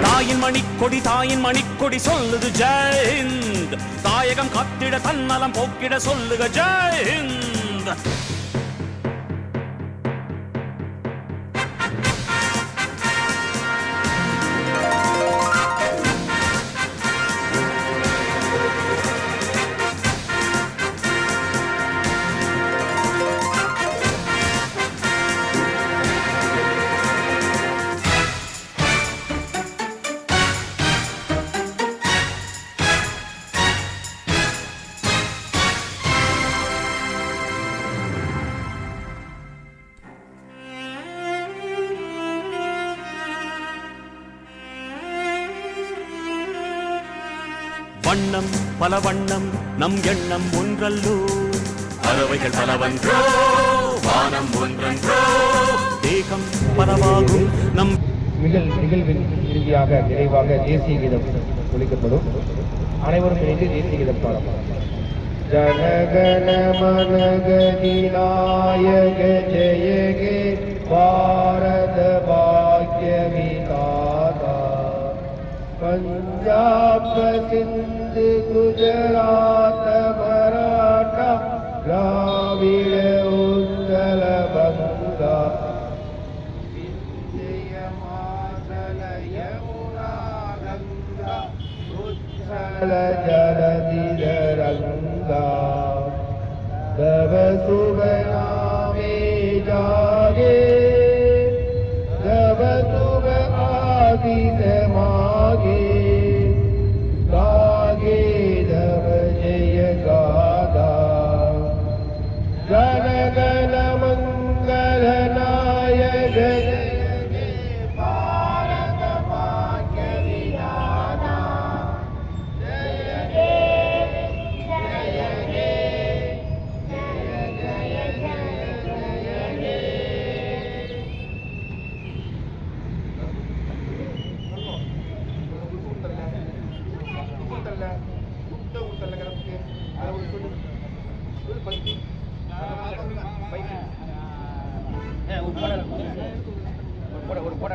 தாயின் மணிக்கொடி தாயின் மணிக்கொடி சொல்லுது ஜெயந்த் தாயகம் கத்திட தன்னலம் போக்கிட சொல்லுக ஜெயந்த் வண்ணம் பல வண்ணம் நம் எண்ணம் ஒன்றல்லோ. பறவைகள் பலவன்றோ வானம் ஒன்றன்றோ. தேகம் பலவாகும் நம் நிகழ் நிகழ்வின் இறுதியாக நிறைவாக தேசிய கீதம் ஒழிக்கப்படும் அனைவரும் இணைந்து தேசிய கீதம் பாடலாம். ஜனகண மனகதிநாயக ஜெய பாரத பாக்ய பஞ்சாப சிந்து गुजरा तराठा ग्राविल उज्जल गङ्गा विजय मातलयङ्गा उज्जल जलदि रङ्गा गवसुगरागे जागे गवसुगरादिमागे ஒரு போட ஒரு போட.